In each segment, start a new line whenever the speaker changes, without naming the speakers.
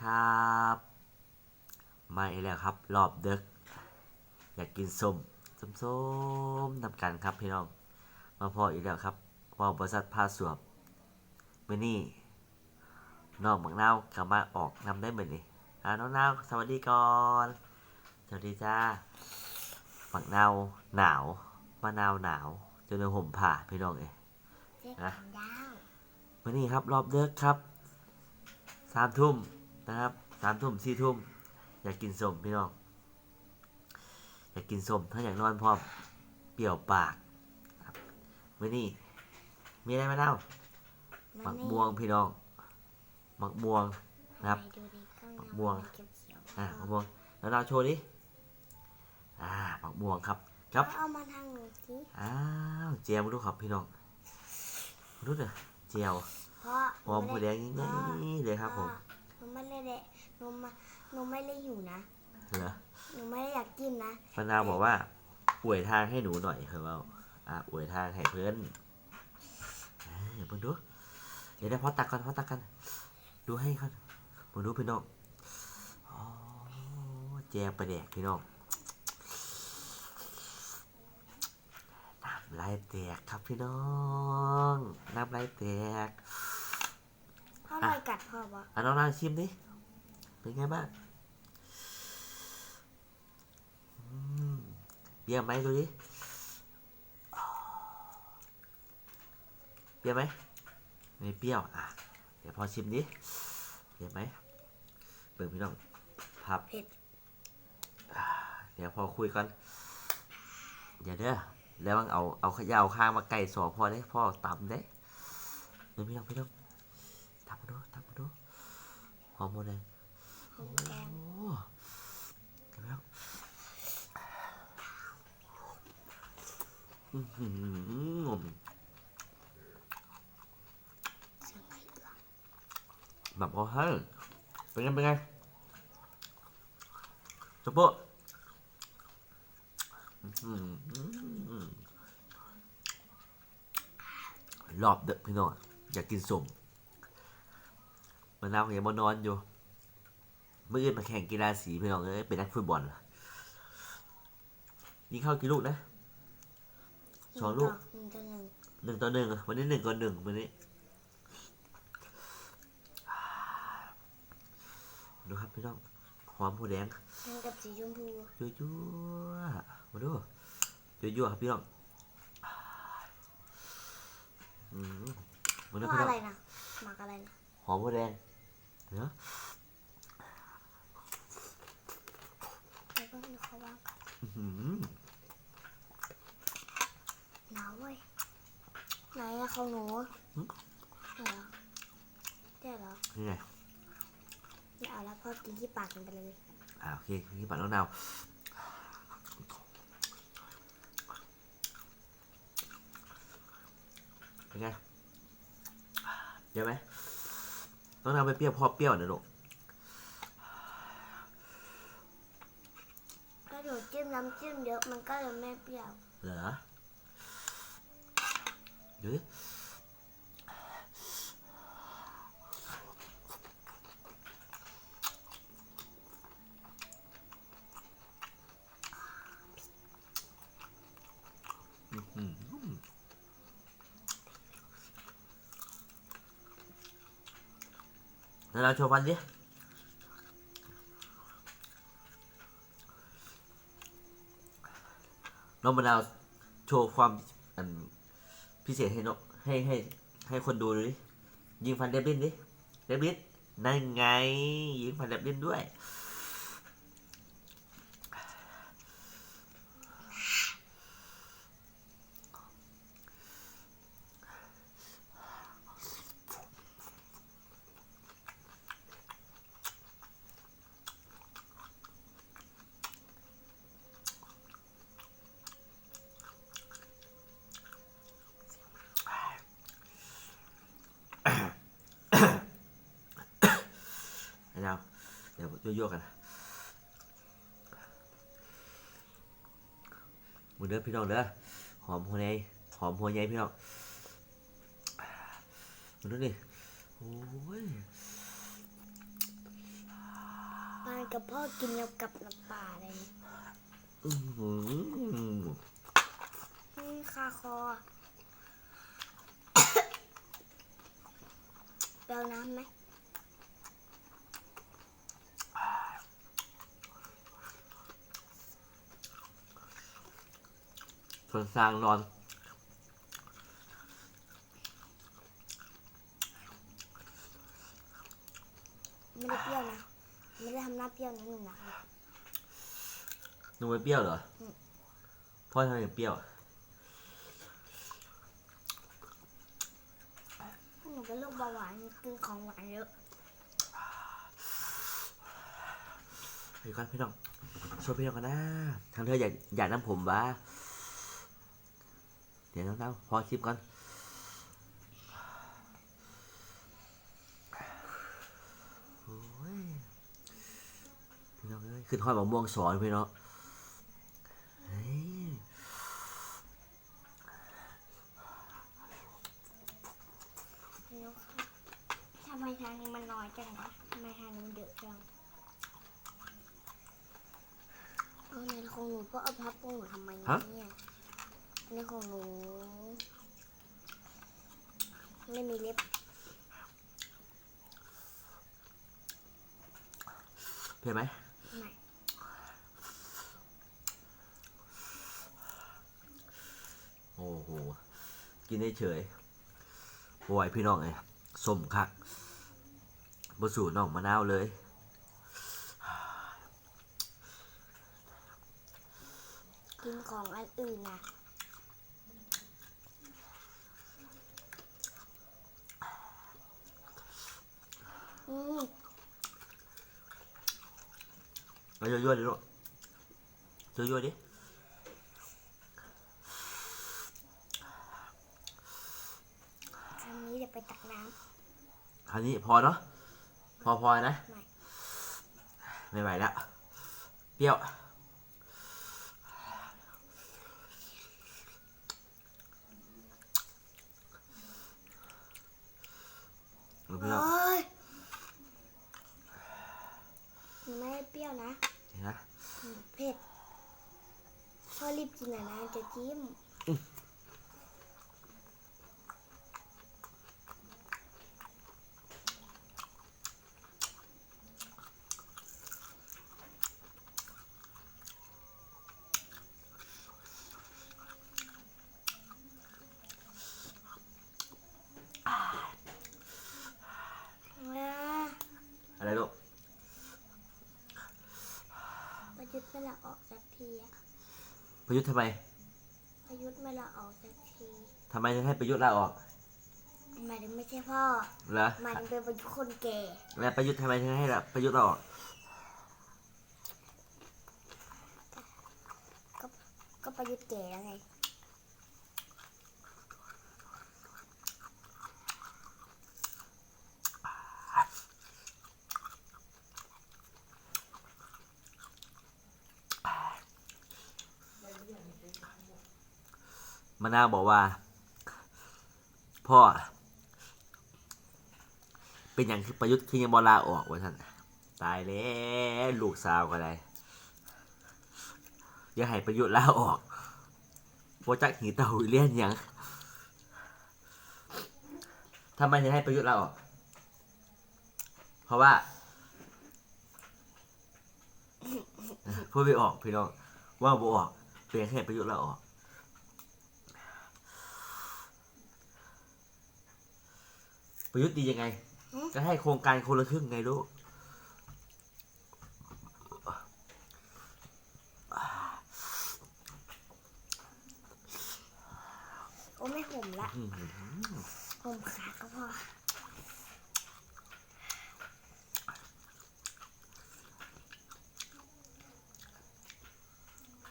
ครับมาอีกแล้วครับ รอบดึกอยากกินส้มส้มส้มๆนำกันครับพี่น้อง มาพออีกแล้วครับพอบริษัทพาสวบมื่อนี้น้องบักนาวกลับมาออกนำได้เหมือนนี่อ่าน้องนาวสวัสดีก่อนสวัสดีจ้าบักนาวหนาวมะนาวหนาวจนในห่มผ้าพี่น้องเอ้ย
เจ๊
นะ
ขันดาว
วันนี้ครับรอบเลิกครับสามทุ่ม นะครับสามทุ่มสี่ทุ่มอยากกินส้มพี่น้องอยากกินส้มถ้าอยากนอนพร้อมเปรี้ยวปากครับวันนี้มีอะไรมาเล่าหมักม่วงพี่น้องหมักม่วงนะครับ
ไปดูดิข้างห
มะ
น้า
ม่วง
เขียวๆ
อะหมักม่วงแล้วเราโชว์ดิอ่าหมักม่วงครับครับ
เอามาทางหนูสิ
อ้าวเจียวมาดูครับพี่น้องมาดูเด้อเจียว
เพราะ
หอมหมูแดงอย่างนี้เลยครับผม
หนู ไม่ได้เดะหนูมาหนูไม่ได้หิวนะ
เหรอ
หนูไม่ได้อยากกินนะ
มะนาวบอกว่าอวยทางให้หนูหน่อยครับว่าอะอวยทางให้เพื่อนเอ้ยมึงดู เดี๋ยวได้พอตักกันพอตักกัน ดูให้ก่อนมึงดูพี่น้องอ๋อแจวประแดกพี่น้องน้ำลายแตกครับพี่น้อง น้ำลายแตก
พ่ อลอยกัดพ่อปะ
อะน้องนางชิมดิเป็นไงบ้างอืมเปรี้ยวไหมดูดิเปรี้ยวไหมไม่เปรี้ยวอะเดี๋ยวพอชิมดิเปรี้ยวไหมเปิดพี่น้องพับ
เผ็ด
อ่าเดี๋ยวพอคุยกันเดี๋ยวเด้อแล้วมันเอาเอาขยาวข้างมาไก่สอพอได้พ่อตำได้เดี๋ยวพี่น้องพี่น้อง ตำมาดูตำมาดูหอมหมดเลย
หอมแดง
โอ้เห็นแล้วอื้อหือ
เสียงไก่เอือก
แบบเขาให้เป็นไง เป็นไงสะโพกอื้อหือรอบเด็กพี่น้องอยากกินสมมะนาวยังมานอนอยู่เมื่อคืนมาแข่งกีฬาสีพี่น้องเอ้ยเป็นนักฟุตบอลเหรอยิงเข้ากี่ลูกนะสองลูก
หนึ่งต่อหนึ่ง
หนึ่งต่อหนึ่งอะวันนี้หนึ่งต่อหนึ่งวันนี้ดูครับพี่น้องหอมผู้แดง
หนึ่งกับสีชมพู
ยั่วยั่วๆมาดูยั่วยั่วๆครับพี่น้องอืมมาดู
เพราะ
พี่น้อง
อะไรนะหมักอะไรนะ
หอมผู้แดงเนาะ
แล้วก็นึกเขาว่ากัน
อื้อหือ
หนาวเว้ยไหนอะเขาหนูไหนเหรอเจ๊เหรอ
นี่ไง
ไม่เอาแล้วพ่อกินที่ปากกันไปเลย
อ่าโอเคนี่ปัดน้องนาวเป็นไงเยอะไหม น้องนาวไปเปรี้ยวพ่อเปรี้ยวนะลูก
ถ้าหนูจิ้มน้ำจิ้มเยอะมันก็จะไม่เปรี้ยว
เหรอดูดิอื้อหือ แล้วเราโชว์ฟันดิน้องมะนาวโชว์ความพิเศษให้นกให้ให้ให้คนดูดูดิยิงฟันเดบลินดิเดบลินนั่นไง ยิงฟันเดบลินด้วย ไอ้ดาวเดี๋ยวยั่วๆกันมือเด้อพี่น้องเด้อหอมหัวใหญ่หอมหัวใหญ่พี่น้องมือดูดิโอ้ย
ปานกับพ่อกินแล้วกับน้ำปลาอะไรเนี่ย
อื้อหือ
นี่คาคอเปล่าน้ำไหม
ส่วนสร้างนอน
ไม่ได้เปรี้ยวนะ ไม่ได้ทำหน้าเปรี้ยวนะหนึ่งนะครับ
หนูไม่เปรี้ยวเหรอ
อืม
พ่อทำไมถึงเปรี้ยว
หนูเป็นโรคเบาหวานกินของหวานเยอะ
ไปก่อนพี่น้องช่วยพี่น้องกันนะทางเธออยากอยากน้ำผมวะเดี๋ยวน้องๆพอคลิปก่อนโอ้ยพี่น้องเอ้ยขึ้นห้อยมะม่วงสอนพี่น้องเฮ้ย
นี่ครับทำไมทางนี้มันน้อยจังวะทำไมทางนี้มันเยอะจังเอาในของหนูก็เอาพับของหนูทำไมเนี่ยในของหนู ไม่มีเล็บ
เผ็ดไหม
ไม่
โอ้โห กินได้เฉยโอ้ยพี่น้องไงส้มคักบสูน้องมะนาวเลย
กินของอันอื่นนะอืม
มา ยั่วๆดิลูกยั่วๆดิ
ครั้งนี้เดี๋ยวไปตักน้
คราวนี้พอเนาะพอพอนะำ
ไม่
ไม่ไหวแล้วเปรี้ยวเอาพี่น้อง
โอ้ยหนูไม่ได้เปรี้ยวนะ
นนะ
หนูเผ็ดพ่อรีบกินหน่อยนะจะจิ้มอ่า
อะไรลูก
ประยุทธ์ไม่ละ ออกสักทีอะ
ประยุทธ์ทำไม
ประยุทธ์ไม่ละออกสักที
ทำไมถึงให้ประยุทธ์ลาออก
หมายถึงไม่ใช่พ่อ
เหรอ
หมายถึงเป็นประยุทธ์คนแก่
แล้วประยุทธ์ทำไมถึงให้ละประยุทธ์ลาออก
ก็ประยุทธ์แก่แล้วไง
มะนาวบอกว่า พ่อ เป็นอย่างประยุทธ์คือยังบอลาออกวะท่านตายแล้วลูกสาวก็ได้อย่าให้ประยุทธ์ลาออกโปรจักหีเต่าเลียนยังทำไมถึงให้ประยุทธ์ลาออก เพราะว่าพูดไม่ออกพี่น้องว่าบออกเป็นแค่ประยุทธ์ลาออก ประยุทธ์ดียังไง
หือ
ก็ให้โครงการคนละครึ่งไงลูก
โอ้ไม่ห่มละ
อื้อหือ
ห่มขาก็พอ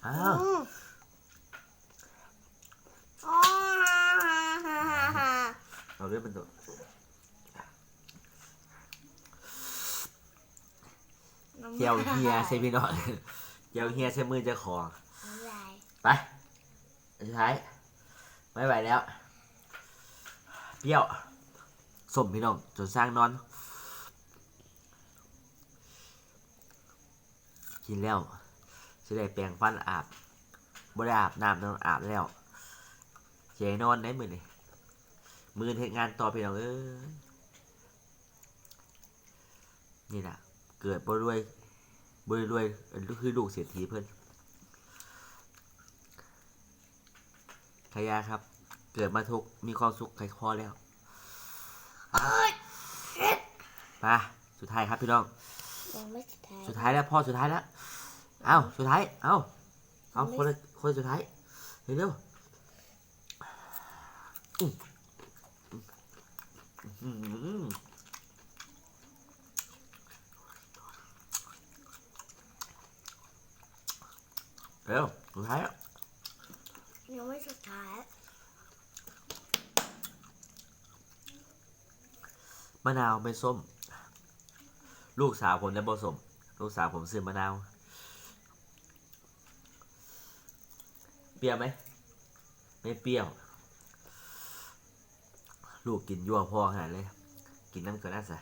อ้าว
อืมอ๋อฮ่าฮ่าฮ่าฮ่า
เอาเรื่องเป็นตัว
น้ำ
เจียวเฮียใช่พี่น้องเจียวเฮียใช้มือเจะของ
น้ำลาย
ไปอันสุดท้ายไม่ไหวแล้ว เปรี้ยวสมพี่น้องจนสร้างนอน กินแล้วจะได้แปรงฟันอาบบ่ได้อาบน้ำต้องอาบแล้วเจนอนได้มือนี่มือเทงานต่อพี่น้องเอ้ยนี่แหละเกิดบ่รวย บ่รวยเอิ้นคือลูกเศรษฐีเพิ่นขยาครับ เกิดมาทุกข์มีความสุขใครพอแล้ว
เอ้ยเอ็ด
มาสุดท้ายครับพี่น้อง
ยังไม่สุดท้าย
สุดท้ายแล้วพ่อสุดท้ายแล้วเอ้าสุดท้ายเอ้าเอาคนละคนสุดท้ายเร็วๆอื้ออื้อหือ เร็วสุดท้ายแล้ว
ยังไม่สุดท้าย
มะนาวไม่ส้ม ลูกสาวผมได้ผสม ลูกสาวผมซื้อมะนาว เปรี้ยวไหม ไม่เปรี้ยว ลูกกินยั่วพ่อขนาดเลย กินน้ำเกลือน่าสะ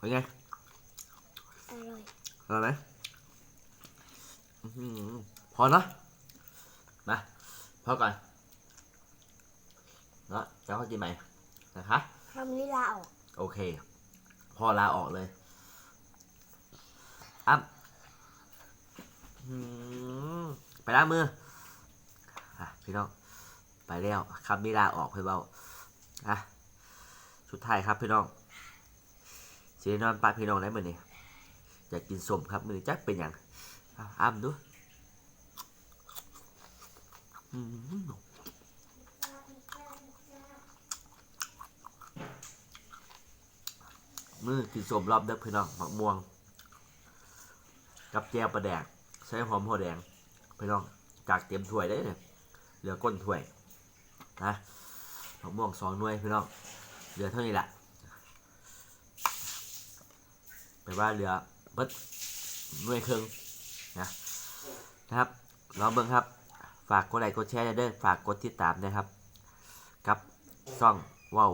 เป็นไง
อร่อย
อร่อยไหมอื้อหือพอเนาะมาพอก่อนเนาะจะเข้ากินใหม่นะคะ
ทำนี้ลาออก
โอเคพ่อลาออกเลยอ้ำอืมไปล้างมืออะพี่น้องไปแล้วคำนี้ลาออกเพื่อเบาอะสุดท้ายครับพี่น้อง สีนอนปลาพี่น้องได้เหมือนนี่อยากกินสมครับมือจักเป็นอย่างอะอ้ำดูมือกินสมรอบเด็กพี่น้องมะม่วง กับแจวปลาแดกใช้หอมหัวแดงพี่น้องจากเตรียมถ้วยได้เลยเหลือก้นถ้วยนะมะม่วงสองหน่วยพี่น้องเหลือเท่านี้แหละ แต่ว่าเหลือเบิดหน่วยครึ่งนะนะครับลองเบิ่งครับ ฝากกดไลค์กดแชร์เด้อฝากกดติดตามนะครับ กับซ่องว่าว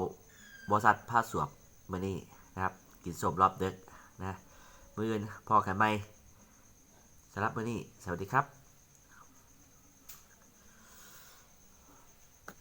บริษัทผ้าสวบมือนี่นะครับ กินสมรอบเด็กนะมืออื่นพอกันไหมสำหรับมือนี่สวัสดีครับ